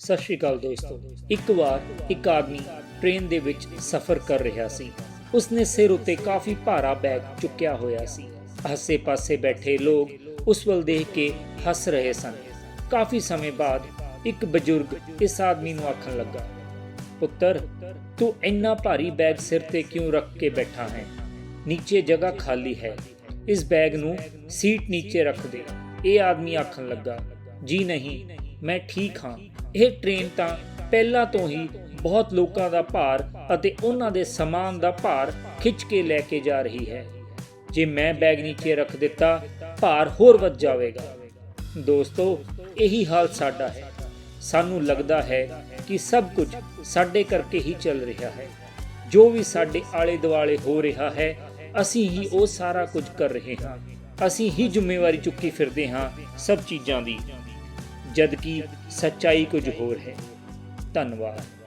ਸਤਿ ਸ਼੍ਰੀ ਅਕਾਲ ਦੋਸਤੋ। ਇੱਕ ਵਾਰ ਇੱਕ ਆਦਮੀ ਟ੍ਰੇਨ ਦੇ ਵਿੱਚ ਸਫ਼ਰ ਕਰ ਰਿਹਾ ਸੀ। ਉਸਨੇ ਸਿਰ ਉੱਤੇ ਕਾਫੀ ਭਾਰਾ ਬੈਗ ਚੁੱਕਿਆ ਹੋਇਆ ਸੀ। ਆਸੇ-ਪਾਸੇ ਬੈਠੇ ਲੋਕ ਉਸ ਵੱਲ ਦੇਖ ਕੇ ਹੱਸ ਰਹੇ ਸਨ। ਕਾਫੀ ਸਮੇਂ ਬਾਅਦ ਇੱਕ ਬਜ਼ੁਰਗ ਇਸ ਆਦਮੀ ਨੂੰ ਆਖਣ ਲੱਗਾ, ਪੁੱਤਰ, ਤੂੰ ਇੰਨਾ ਭਾਰੀ ਬੈਗ ਸਿਰ ਤੇ ਕਿਉਂ ਰੱਖ ਕੇ ਬੈਠਾ ਹੈ? ਨੀਚੇ ਜਗ੍ਹਾ ਖਾਲੀ ਹੈ। ਇਸ ਬੈਗ ਨੂੰ ਸੀਟ ਨੀਚੇ ਰੱਖ ਦੇ। ਇਹ ਆਦਮੀ ਆਖਣ ਲੱਗਾ, ਜੀ ਨਹੀਂ, ਮੈਂ ਠੀਕ ਹਾਂ। ਇਹ ਟ੍ਰੇਨ ਤਾਂ ਪਹਿਲਾਂ ਤੋਂ ਹੀ ਬਹੁਤ ਲੋਕਾਂ ਦਾ ਭਾਰ ਅਤੇ ਉਹਨਾਂ ਦੇ ਸਮਾਨ ਦਾ ਭਾਰ ਖਿੱਚ ਕੇ ਲੈ ਕੇ ਜਾ ਰਹੀ ਹੈ। ਜੇ ਮੈਂ ਬੈਗ ਨੀਚੇ ਰੱਖ ਦਿੱਤਾ, ਭਾਰ ਹੋਰ ਵੱਧ ਜਾਵੇਗਾ। ਦੋਸਤੋ, ਇਹੀ ਹਾਲ ਸਾਡਾ ਹੈ। ਸਾਨੂੰ ਲੱਗਦਾ ਹੈ ਕਿ ਸਭ ਕੁਝ ਸਾਡੇ ਕਰਕੇ ਹੀ ਚੱਲ ਰਿਹਾ ਹੈ। ਜੋ ਵੀ ਸਾਡੇ ਆਲੇ ਦੁਆਲੇ ਹੋ ਰਿਹਾ ਹੈ, ਅਸੀਂ ਹੀ ਉਹ ਸਾਰਾ ਕੁਝ ਕਰ ਰਹੇ ਹਾਂ। ਅਸੀਂ ਹੀ ਜ਼ਿੰਮੇਵਾਰੀ ਚੁੱਕੀ ਫਿਰਦੇ ਹਾਂ ਸਭ ਚੀਜ਼ਾਂ ਦੀ। ਜਦਕਿ ਸੱਚਾਈ ਕੁਝ ਹੋਰ ਹੈ। ਧੰਨਵਾਦ।